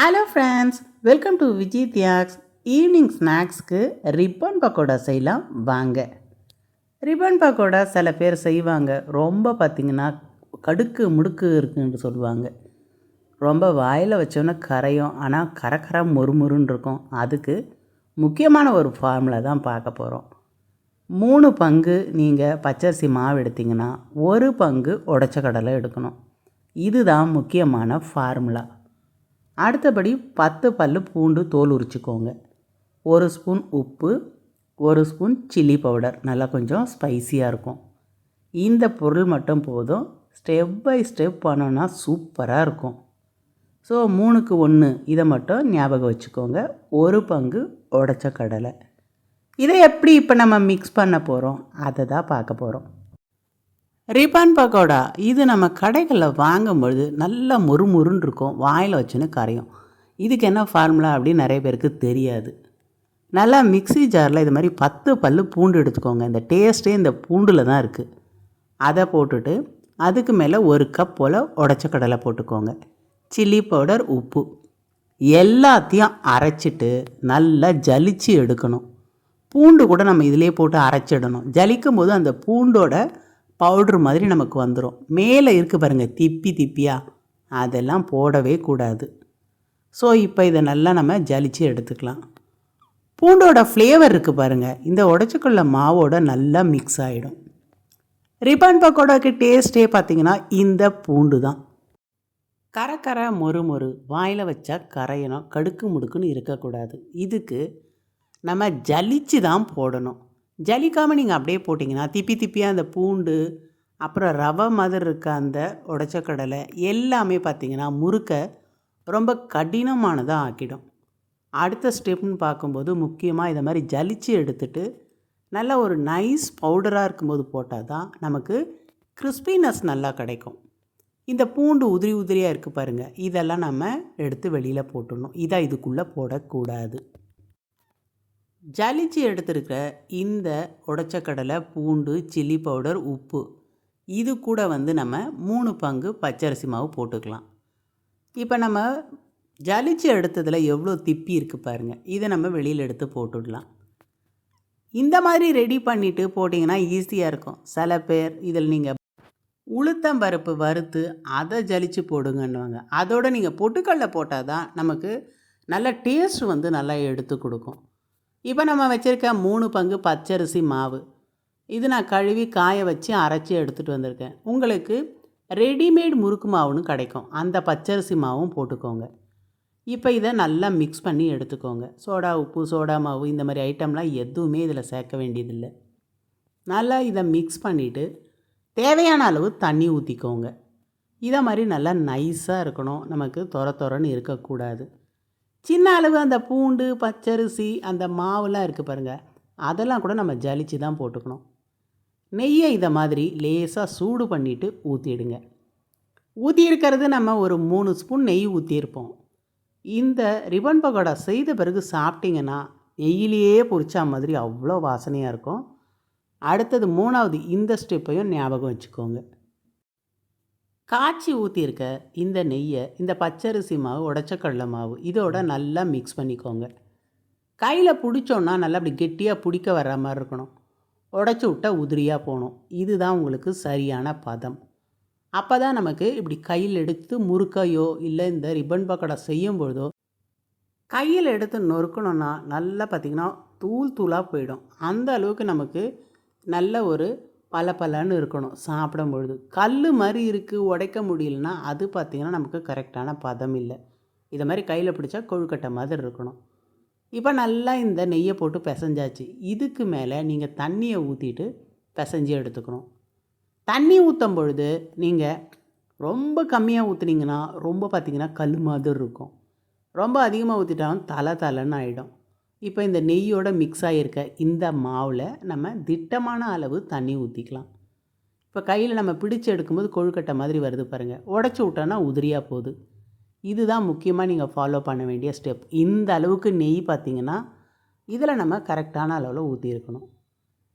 Hello friends welcome to Vijay Thiyags evening ஸ்நாக்ஸ்க்கு ribbon pakoda செய்யலாம். வாங்க. Ribbon pakoda சில பேர் செய்வாங்க. ரொம்ப பார்த்திங்கன்னா கடுக்கு முடுக்கு இருக்குன்னு சொல்லுவாங்க. ரொம்ப வாயில் வச்சோன்னே கரையும். ஆனால் கரக்கரை மொறுமொறுன்னு இருக்கும். அதுக்கு முக்கியமான ஒரு ஃபார்முலா தான் பார்க்க போகிறோம் மூணு பங்கு நீங்கள் பச்சரிசி மாவு எடுத்திங்கன்னா ஒரு பங்கு உடச்ச கடலை எடுக்கணும். இதுதான் முக்கியமான ஃபார்முலா அடுத்தபடி பத்து பல் பூண்டு தோல் உரிச்சிக்கோங்க. ஒரு ஸ்பூன் உப்பு ஒரு ஸ்பூன் சில்லி பவுடர். நல்லா கொஞ்சம் ஸ்பைசியாக இருக்கும். இந்த பொருள் மட்டும் போதும். ஸ்டெப் பை ஸ்டெப் பண்ணோன்னா சூப்பராக இருக்கும். ஸோ மூணுக்கு ஒன்று இதை மட்டும் ஞாபகம் வச்சுக்கோங்க. ஒரு பங்கு உடச்ச கடலை. இதை எப்படி இப்போ நம்ம மிக்ஸ் பண்ண போகிறோம் அதை தான் பார்க்க போகிறோம் ரிபான் பக்கோடா இது நம்ம கடைகளில் வாங்கும்பொழுது நல்லா முறுமுறுன்னு இருக்கும் வாயில் வச்சுன்னு கரையும். இதுக்கு என்ன ஃபார்முலா அப்படின்னு நிறைய பேருக்கு தெரியாது. நல்லா மிக்ஸி ஜாரில் இது மாதிரி பத்து பல் பூண்டு எடுத்துக்கோங்க. இந்த டேஸ்ட்டே இந்த பூண்டில் தான் இருக்குது அதை போட்டுட்டு அதுக்கு மேலே ஒரு கப் போல் உடச்ச கடலை போட்டுக்கோங்க. சில்லி பவுடர் உப்பு. எல்லாத்தையும் அரைச்சிட்டு நல்லா ஜலிச்சு எடுக்கணும். பூண்டு கூட நம்ம இதிலே போட்டு அரைச்சிடணும். ஜலிக்கும் போது அந்த பூண்டோட பவுட்ரு மாதிரி நமக்கு வந்துடும் மேலே இருக்குது பாருங்கள் திப்பி திப்பியாக அதெல்லாம் போடவே கூடாது. ஸோ இப்போ இதை நல்லா நம்ம ஜலிச்சு எடுத்துக்கலாம். பூண்டோட ஃப்ளேவர் இருக்குது பாருங்கள் இந்த உடச்சிக்குள்ள மாவோட நல்லா மிக்ஸ் ஆகிடும் ரிப்பன் பக்கோடாக்கு டேஸ்ட்டே பார்த்தீங்கன்னா இந்த பூண்டு தான். கரை கரை மொறு மொறு வாயில் வச்சா கரையணும் கடுக்கு முடுக்குன்னு இருக்கக்கூடாது. இதுக்கு நம்ம ஜலிச்சு தான் போடணும். ஜலிக்காமல் நீங்கள் அப்படியே போட்டிங்கன்னா திப்பி திப்பியாக அந்த பூண்டு அப்புறம் ரவை மாதிரி இருக்க அந்த உடச்சக்கடலை எல்லாமே பார்த்திங்கன்னா முறுக்க ரொம்ப கடினமானதாக ஆக்கிடும். அடுத்த ஸ்டெப்னு பார்க்கும்போது முக்கியமாக இதை மாதிரி ஜலிச்சு எடுத்துட்டு நல்லா ஒரு நைஸ் பவுடராக இருக்கும்போது போட்டால் தான் நமக்கு கிறிஸ்பினஸ் நல்லா கிடைக்கும். இந்த பூண்டு உதிரி உதிரியாக இருக்குது பாருங்கள் இதெல்லாம் நம்ம எடுத்து வெளியில் போட்டுடணும். இதை இதுக்குள்ளே போடக்கூடாது. ஜலிச்சு எடுத்துருக்கிற இந்த உடச்சக்கடலை பூண்டு சில்லி பவுடர் உப்பு இது கூட வந்து நம்ம மூணு பங்கு பச்சரிசி மாவு போட்டுக்கலாம். இப்போ நம்ம ஜலிச்சு எடுத்ததில் எவ்வளோ திப்பி இருக்குது பாருங்கள் இதை நம்ம வெளியில் எடுத்து போட்டுடலாம். இந்த மாதிரி ரெடி பண்ணிவிட்டு போட்டிங்கன்னா ஈஸியாக இருக்கும். சில பேர் இதில் நீங்கள் உளுத்தம்பருப்பு வறுத்து அதை ஜலிச்சு போடுங்கன்னுவாங்க. அதோடு நீங்கள் பொட்டுக்கடலை போட்டால் தான் நமக்கு நல்ல டேஸ்ட் வந்து நல்லா எடுத்து கொடுக்கும். இப்போ நம்ம வச்சுருக்க மூணு பங்கு பச்சரிசி மாவு. இது நான் கழுவி காய வச்சு அரைச்சி எடுத்துகிட்டு வந்திருக்கேன். உங்களுக்கு ரெடிமேட் முறுக்கு மாவுன்னு கிடைக்கும். அந்த பச்சரிசி மாவும் போட்டுக்கோங்க. இப்போ இதை நல்லா மிக்ஸ் பண்ணி எடுத்துக்கோங்க. சோடா உப்பு சோடா மாவு இந்த மாதிரி ஐட்டம்லாம் எதுவுமே இதில் சேர்க்க வேண்டியதில்லை. நல்லா இதை மிக்ஸ் பண்ணிவிட்டு தேவையான அளவு தண்ணி ஊற்றிக்கோங்க இதை மாதிரி நல்லா நைஸாக இருக்கணும். நமக்கு தொர தொரன்னு இருக்கக்கூடாது. சின்ன அளவு அந்த பூண்டு பச்சரிசி அந்த மாவுலாம் இருக்குது பாருங்கள் அதெல்லாம் கூட நம்ம ஜலிச்சு தான் போட்டுக்கணும். நெய்யை இதை மாதிரி லேசாக சூடு பண்ணிவிட்டு ஊற்றிடுங்க ஊற்றியிருக்கிறது நம்ம ஒரு மூணு ஸ்பூன் நெய் ஊற்றியிருப்போம் இந்த ரிபன் பகோடா செய்த பிறகு சாப்பிட்டிங்கன்னா நெய்யிலேயே பொறிச்சா மாதிரி அவ்வளோ வாசனையாக இருக்கும். அடுத்தது மூணாவது இந்த ஸ்டெப்பையும் ஞாபகம் வச்சுக்கோங்க. காய்ச்சி ஊற்றியிருக்க இந்த நெய்யை இந்த பச்சரிசி மாவு உடச்சக்கடலை மாவு இதோட நல்லா மிக்ஸ் பண்ணிக்கோங்க. கையில் பிடிச்சோன்னா நல்லா அப்படி கெட்டியாக பிடிக்க வர்ற மாதிரி இருக்கணும். உடச்சி விட்டால் உதிரியாக போகணும். இதுதான் உங்களுக்கு சரியான பதம். அப்போ தான் நமக்கு இப்படி கையில் எடுத்து முறுக்கையோ இல்லை இந்த ரிப்பன் பக்கடை செய்யும் பொழுதோ கையில் எடுத்து நொறுக்கணுன்னா நல்லா பார்த்திங்கன்னா தூள் தூளாக போயிடும். அந்த அளவுக்கு நமக்கு நல்ல ஒரு பல பலன்னு இருக்கணும் சாப்பிடும் பொழுது கல் மாதிரி இருக்குது உடைக்க முடியலன்னா அது பார்த்திங்கன்னா நமக்கு கரெக்டான பதம் இல்லை. இதை மாதிரி கையில் பிடிச்சா கொழுக்கட்டை மாதிரி இருக்கணும். இப்போ நல்லா இந்த நெய்யை போட்டு பிசைஞ்சாச்சு. இதுக்கு மேலே நீங்கள் தண்ணியை ஊற்றிட்டு பிசைஞ்சு எடுத்துக்கணும். தண்ணி ஊற்றும் பொழுது நீங்கள் ரொம்ப கம்மியாக ஊற்றுனீங்கன்னா ரொம்ப பார்த்திங்கன்னா கல் மாதிரி இருக்கும். ரொம்ப அதிகமாக ஊற்றிட்டாலும் தலை தலைன்னு ஆகிடும் இப்போ இந்த நெய்யோட மிக்ஸ் ஆகியிருக்க இந்த மாவில் நம்ம திட்டமான அளவு தண்ணி ஊற்றிக்கலாம் இப்போ கையில் நம்ம பிடிச்சி எடுக்கும்போது கொழுக்கட்டை மாதிரி வருது பாருங்கள் உடச்சி விட்டோன்னா உதிரியாக போகுது. இதுதான் முக்கியமாக நீங்கள் ஃபாலோ பண்ண வேண்டிய ஸ்டெப் இந்த அளவுக்கு நெய் பார்த்திங்கன்னா இதில் நம்ம கரெக்டான அளவில் ஊற்றியிருக்கணும்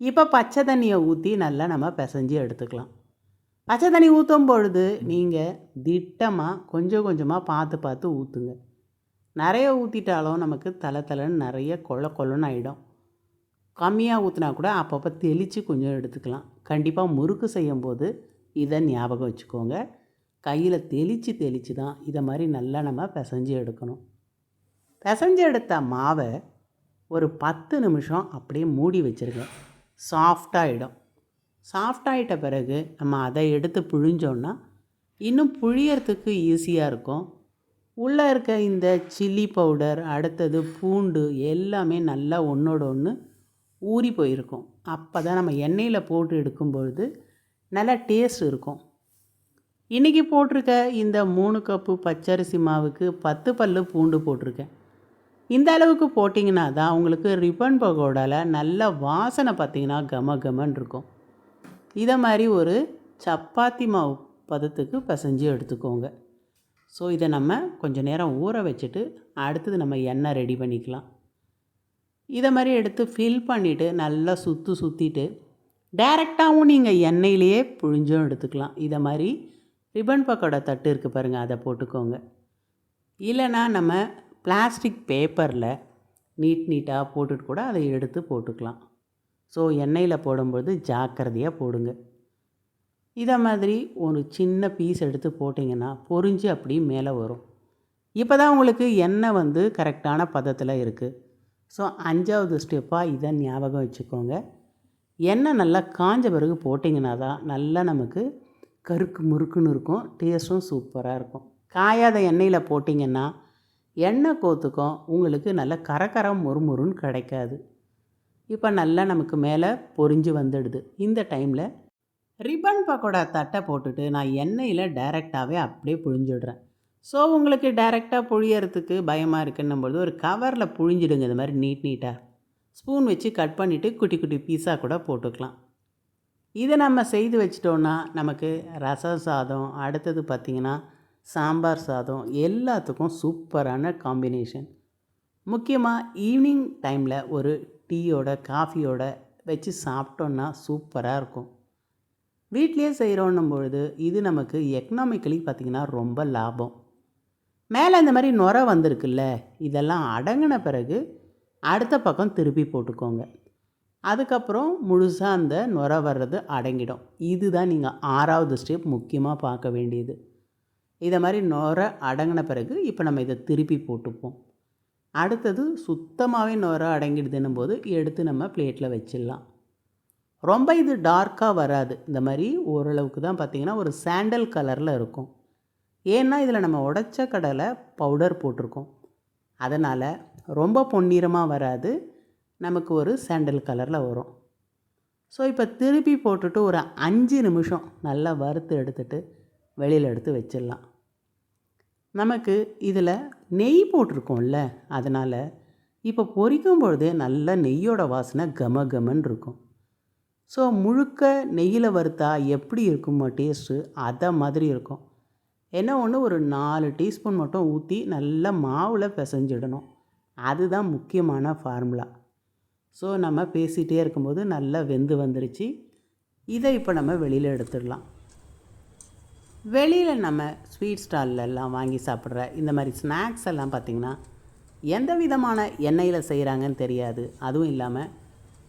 இப்போ பச்சை தண்ணியை ஊற்றி நல்லா நம்ம பிசைஞ்சு எடுத்துக்கலாம். பச்சை தண்ணி ஊற்றும் பொழுது நீங்கள் திட்டமாக கொஞ்சம் கொஞ்சமாக பார்த்து பார்த்து ஊற்றுங்க நிறைய ஊற்றிட்டாலும் நமக்கு தலை தலைன்னு நிறைய கொள்ள கொள்ளன்னு ஆகிடும் கம்மியாக ஊற்றினா கூட அப்பப்போ தெளித்து கொஞ்சம் எடுத்துக்கலாம். கண்டிப்பாக முறுக்கு செய்யும்போது இதை ஞாபகம் வச்சுக்கோங்க. கையில் தெளித்து தெளித்து தான் இதை மாதிரி நல்லா நம்ம பிசைஞ்சு எடுக்கணும். பிசைஞ்சு எடுத்த மாவை ஒரு பத்து நிமிஷம் அப்படியே மூடி வச்சுருங்க. சாஃப்டாகிடும் சாஃப்டாகிட்ட பிறகு நம்ம அதை எடுத்து புழிஞ்சோன்னா இன்னும் புழியறதுக்கு ஈஸியாக இருக்கும். உள்ளே இருக்க இந்த சில்லி பவுடர் அடுத்தது பூண்டு எல்லாமே நல்லா ஒன்றோட ஒன்று ஊறி போயிருக்கும். அப்போ தான் நம்ம எண்ணெயில் போட்டு எடுக்கும்பொழுது நல்லா டேஸ்ட் இருக்கும். இன்றைக்கி போட்டிருக்க இந்த மூணு கப்பு பச்சரிசி மாவுக்கு பத்து பல்லு பூண்டு போட்டிருக்கேன். இந்த அளவுக்கு போட்டிங்கன்னா தான் உங்களுக்கு ரிப்பன் பகோடாவில் நல்ல வாசனை பார்த்திங்கன்னா கம கமன்னு இருக்கும். இதை மாதிரி ஒரு சப்பாத்தி மாவு பதத்துக்கு பிசைஞ்சு எடுத்துக்கோங்க. ஸோ இதை நம்ம கொஞ்சம் நேரம் ஊற வச்சுட்டு அடுத்தது நம்ம எண்ணெய் ரெடி பண்ணிக்கலாம். இதை மாதிரி எடுத்து ஃபில் பண்ணிவிட்டு நல்லா சுற்று சுற்றிட்டு டைரெக்டாகவும் நீங்கள் எண்ணெயிலேயே புழிஞ்சும் எடுத்துக்கலாம். இதை மாதிரி ரிப்பன் பக்கோடா தட்டு இருக்குது பாருங்கள் அதை போட்டுக்கோங்க. இல்லைன்னா நம்ம பிளாஸ்டிக் பேப்பரில் நீட் நீட்டாக போட்டுட்டு கூட அதை எடுத்து போட்டுக்கலாம். ஸோ எண்ணெயில் போடும்போது ஜாக்கிரதையாக போடுங்க. இதை மாதிரி ஒரு சின்ன பீஸ் எடுத்து போட்டிங்கன்னா பொரிஞ்சு அப்படி மேலே வரும். இப்போ தான் உங்களுக்கு எண்ணெய் வந்து கரெக்டான பதத்தில் இருக்குது ஸோ அஞ்சாவது ஸ்டெப்பாக இதை ஞாபகம் வச்சுக்கோங்க. எண்ணெய் நல்லா காஞ்ச பிறகு போட்டிங்கன்னா தான் நல்லா நமக்கு கருக்கு முறுக்குன்னு இருக்கும் டேஸ்ட்டும் சூப்பராக இருக்கும். காயாத எண்ணெயில் போட்டிங்கன்னா எண்ணெய் கோத்துக்கும் உங்களுக்கு நல்ல கரகரம் முறுமுறுன்னு கிடைக்காது. இப்போ நல்லா நமக்கு மேலே பொரிஞ்சு வந்துடுது. இந்த டைமில் ரிப்பன் பக்கோடா தட்டை போட்டுட்டு நான் எண்ணெயில் டைரெக்டாகவே அப்படியே புழிஞ்சிடுறேன். ஸோ உங்களுக்கு டைரெக்டாக புழியறதுக்கு பயமாக இருக்குன்னும்போது ஒரு கவரில் புழிஞ்சிடுங்க இது மாதிரி நீட் நீட்டாக ஸ்பூன் வச்சு கட் பண்ணிவிட்டு குட்டி குட்டி பீஸாக கூட போட்டுக்கலாம். இதை நம்ம செய்து வச்சிட்டோன்னா நமக்கு ரசம் சாதம் அடுத்தது பார்த்திங்கன்னா சாம்பார் சாதம் எல்லாத்துக்கும் சூப்பரான காம்பினேஷன். முக்கியமாக ஈவினிங் டைமில் ஒரு டீயோட காஃபியோட வச்சு சாப்பிட்டோன்னா சூப்பராக இருக்கும். வீட்லேயே செய்கிறோன்னும் பொழுது இது நமக்கு எக்கனாமிக்கலி பார்த்திங்கன்னா ரொம்ப லாபம். மேலே இந்த மாதிரி நுர வந்திருக்குல்ல இதெல்லாம் அடங்கின பிறகு அடுத்த பக்கம் திருப்பி போட்டுக்கோங்க. அதுக்கப்புறம் முழுசாக அந்த நுர வர்றது அடங்கிடும். இதுதான் நீங்கள் ஆறாவது ஸ்டெப் முக்கியமாக பார்க்க வேண்டியது. இதை மாதிரி நுர அடங்கின பிறகு இப்போ நம்ம இதை திருப்பி போட்டுப்போம். அடுத்தது சுத்தமாகவே நுர அடங்கிடுதுன்னும் போது எடுத்து நம்ம பிளேட்டில் வச்சிடலாம். ரொம்ப இது டார்க்காக வராது. இந்த மாதிரி ஓரளவுக்கு தான் பார்த்திங்கன்னா ஒரு சாண்டல் கலரில் இருக்கும். ஏன்னா இதில் நம்ம உடச்ச கடலை பவுடர் போட்டிருக்கோம். அதனால் ரொம்ப பொன்னிறமாக வராது. நமக்கு ஒரு சாண்டல் கலரில் வரும். ஸோ இப்போ திருப்பி போட்டுட்டு ஒரு அஞ்சு நிமிஷம் நல்லா வறுத்து எடுத்துட்டு வெளியில் எடுத்து வச்சிடலாம். நமக்கு இதில் நெய் போட்டிருக்கோம்ல அதனால் இப்போ பொரிக்கும் பொழுதே நல்ல நெய்யோட வாசனை கம கமன் இருக்கும். ஸோ முழுக்க நெய்யில் வறுத்தா எப்படி இருக்குமோ டேஸ்ட்டு அதை மாதிரி இருக்கும். என்ன ஒன்று ஒரு நாலு டீஸ்பூன் மட்டும் ஊற்றி நல்லா மாவில் பிசைஞ்சிடணும். அதுதான் முக்கியமான ஃபார்முலா ஸோ நம்ம பேசிகிட்டே இருக்கும்போது நல்லா வெந்து வந்துருச்சு. இதை இப்போ நம்ம வெளியில் எடுத்துடலாம். வெளியில் நம்ம ஸ்வீட் ஸ்டால்லெல்லாம் வாங்கி சாப்பிட்ற இந்த மாதிரி ஸ்நாக்ஸ் எல்லாம் பார்த்திங்கன்னா எந்த விதமான எண்ணெயில் செய்கிறாங்கன்னு தெரியாது. அதுவும் இல்லாமல்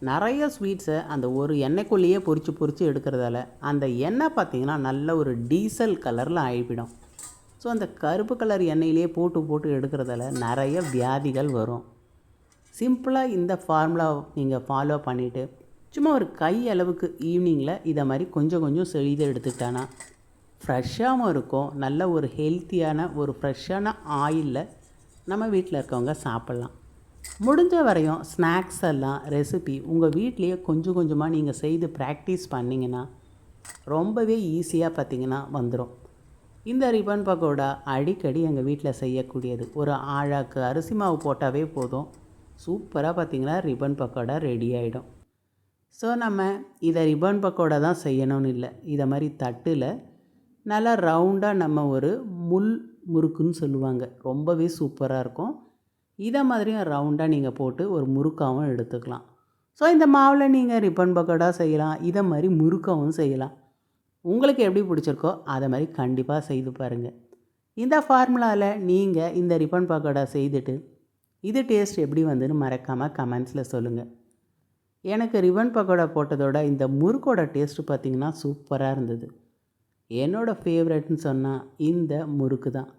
நிறைய ஸ்வீட்ஸை அந்த ஒரு எண்ணெய்க்குள்ளேயே பொரித்து பொறிச்சு எடுக்கிறதால அந்த எண்ணெய் பார்த்திங்கன்னா நல்ல ஒரு டீசல் கலரில் ஆகிவிடும் ஸோ அந்த கருப்பு கலர் எண்ணெயிலேயே போட்டு போட்டு எடுக்கிறதால நிறைய வியாதிகள் வரும். சிம்பிளாக இந்த ஃபார்முலா நீங்கள் ஃபாலோ பண்ணிவிட்டு சும்மா ஒரு கை அளவுக்கு ஈவினிங்கில் இதை மாதிரி கொஞ்சம் கொஞ்சம் செய்து எடுத்துக்கிட்டானா ஃப்ரெஷ்ஷாகவும் இருக்கும். நல்ல ஒரு ஹெல்த்தியான ஒரு ஃப்ரெஷ்ஷான ஆயிலில் நம்ம வீட்டில் இருக்கவங்க சாப்பிட்லாம். முடிஞ்ச வரையும் ஸ்நாக்ஸ் எல்லாம் ரெசிபி உங்கள் வீட்லேயே கொஞ்சம் கொஞ்சமாக நீங்கள் செய்து ப்ராக்டிஸ் பண்ணிங்கன்னா ரொம்பவே ஈஸியாக பார்த்திங்கன்னா வந்துடும் இந்த ரிப்பன் பக்கோடா அடிக்கடி எங்கள் வீட்டில் செய்யக்கூடியது ஒரு ஆழாக்கு அரிசி மாவு போட்டாவே போதும். சூப்பராக பார்த்திங்கன்னா ரிப்பன் பக்கோடா ரெடி ஆகிடும் ஸோ நம்ம இதை ரிப்பன் பக்கோடா தான் செய்யணும்னு இல்லை இதை மாதிரி தட்டில் நல்லா ரவுண்டாக நம்ம ஒரு முள் முறுக்குன்னு சொல்லுவாங்க ரொம்பவே சூப்பராக இருக்கும். இதை மாதிரியும் ரவுண்டாக நீங்கள் போட்டு ஒரு முறுக்காவும் எடுத்துக்கலாம். ஸோ இந்த மாவில் நீங்கள் ரிப்பன் பக்கோடா செய்யலாம். இதை மாதிரி முறுக்காவும் செய்யலாம். உங்களுக்கு எப்படி பிடிச்சிருக்கோ அதை மாதிரி கண்டிப்பாக செய்து பாருங்கள் இந்த ஃபார்முலாவில் நீங்கள் இந்த ரிப்பன் பக்கோடா செய்துட்டு இது டேஸ்ட் எப்படி வந்துன்னு மறக்காமல் கமெண்ட்ஸில் சொல்லுங்கள் எனக்கு ரிப்பன் பக்கோடா போட்டதோட இந்த முறுக்கோட டேஸ்ட்டு பார்த்திங்கன்னா சூப்பராக இருந்தது. என்னோடய ஃபேவரட்னு சொன்னால் இந்த முறுக்கு தான்.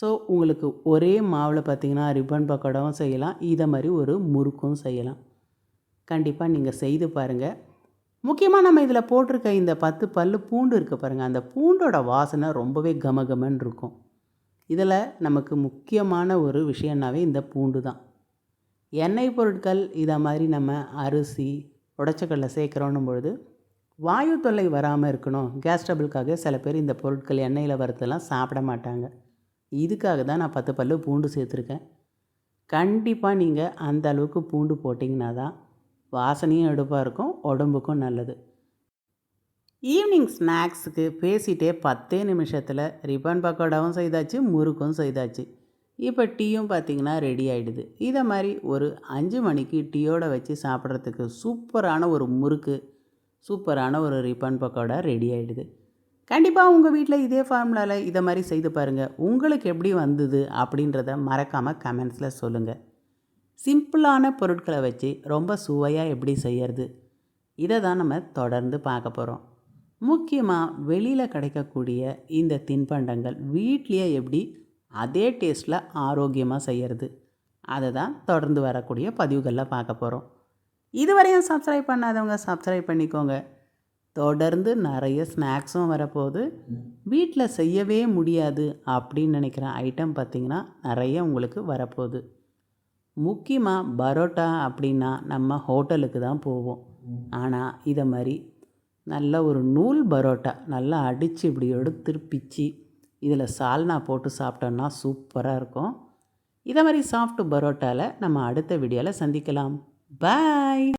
ஸோ உங்களுக்கு ஒரே மாவில் பார்த்திங்கன்னா ரிப்பன் பக்கோடாவும் செய்யலாம். இதை மாதிரி ஒரு முறுக்கும் செய்யலாம். கண்டிப்பாக நீங்கள் செய்து பாருங்கள் முக்கியமாக நம்ம இதில் போட்டிருக்க இந்த பத்து பல்லு பூண்டு இருக்க பாருங்கள் அந்த பூண்டோட வாசனை ரொம்பவே கமகமன்னு இருக்கும். இதில் நமக்கு முக்கியமான ஒரு விஷயம்னாவே இந்த பூண்டு தான். எண்ணெய் பொருட்கள் இதை மாதிரி நம்ம அரிசி உடச்சக்கடலை சேர்க்குறோன்னும் பொழுது வாயு தொல்லை வராமல் இருக்கணும். கேஸ் ட்ரபிளுக்காக சில பேர் இந்த பொருட்கள் எண்ணெயில் வரதெல்லாம் சாப்பிட மாட்டாங்க. இதுக்காக தான் நான் பத்து பல்லு பூண்டு சேர்த்துருக்கேன். கண்டிப்பாக நீங்கள் அந்த அளவுக்கு பூண்டு போட்டிங்கன்னா தான் வாசனையும் எடுப்பாக இருக்கும் உடம்புக்கும் நல்லது. ஈவினிங் ஸ்நாக்ஸுக்கு பேசிகிட்டே பத்தே நிமிஷத்தில் ரிப்பன் பக்கோடாவும் செய்தாச்சு முறுக்கும் செய்தாச்சு. இப்போ டீயும் பார்த்திங்கன்னா ரெடி ஆகிடுது இதை மாதிரி ஒரு அஞ்சு மணிக்கு டீயோடு வச்சு சாப்பிட்றதுக்கு சூப்பரான ஒரு முறுக்கு சூப்பரான ஒரு ரிப்பன் பக்கோடா ரெடி ஆகிடுது கண்டிப்பாக உங்கள் வீட்டில் இதே ஃபார்முலாவில் இதை மாதிரி செய்து பாருங்கள் உங்களுக்கு எப்படி வந்தது அப்படின்றத மறக்காமல் கமெண்ட்ஸில் சொல்லுங்கள் சிம்பிளான பொருட்களை வச்சு ரொம்ப சுவையாக எப்படி செய்யறது? இதை தான் நம்ம தொடர்ந்து பார்க்க போகிறோம் முக்கியமாக வெளியில் கிடைக்கக்கூடிய இந்த தின்பண்டங்கள் வீட்லேயே எப்படி அதே டேஸ்ட்டில் ஆரோக்கியமாக செய்கிறது அதை தான் தொடர்ந்து வரக்கூடிய பதிவுகளில் பார்க்க போகிறோம் இதுவரையும் சப்ஸ்கிரைப் பண்ணாதவங்க சப்ஸ்கிரைப் பண்ணிக்கோங்க. தொடர்ந்து நிறைய ஸ்நாக்ஸும் வரப்போகுது. வீட்டில் செய்யவே முடியாது அப்படின்னு நினைக்கிற ஐட்டம் பார்த்திங்கன்னா நிறைய உங்களுக்கு வரப்போகுது. முக்கியமாக பரோட்டா அப்படின்னா நம்ம ஹோட்டலுக்கு தான் போவோம். ஆனால் இதை மாதிரி நல்ல ஒரு நூல் பரோட்டா நல்லா அடித்து இப்படி எடுத்து பிச்சு இதில் சால்னா போட்டு சாப்பிட்டோன்னா சூப்பராக இருக்கும். இதை மாதிரி சாஃப்ட் பரோட்டாவில் நம்ம அடுத்த வீடியோவில் சந்திக்கலாம். பாய்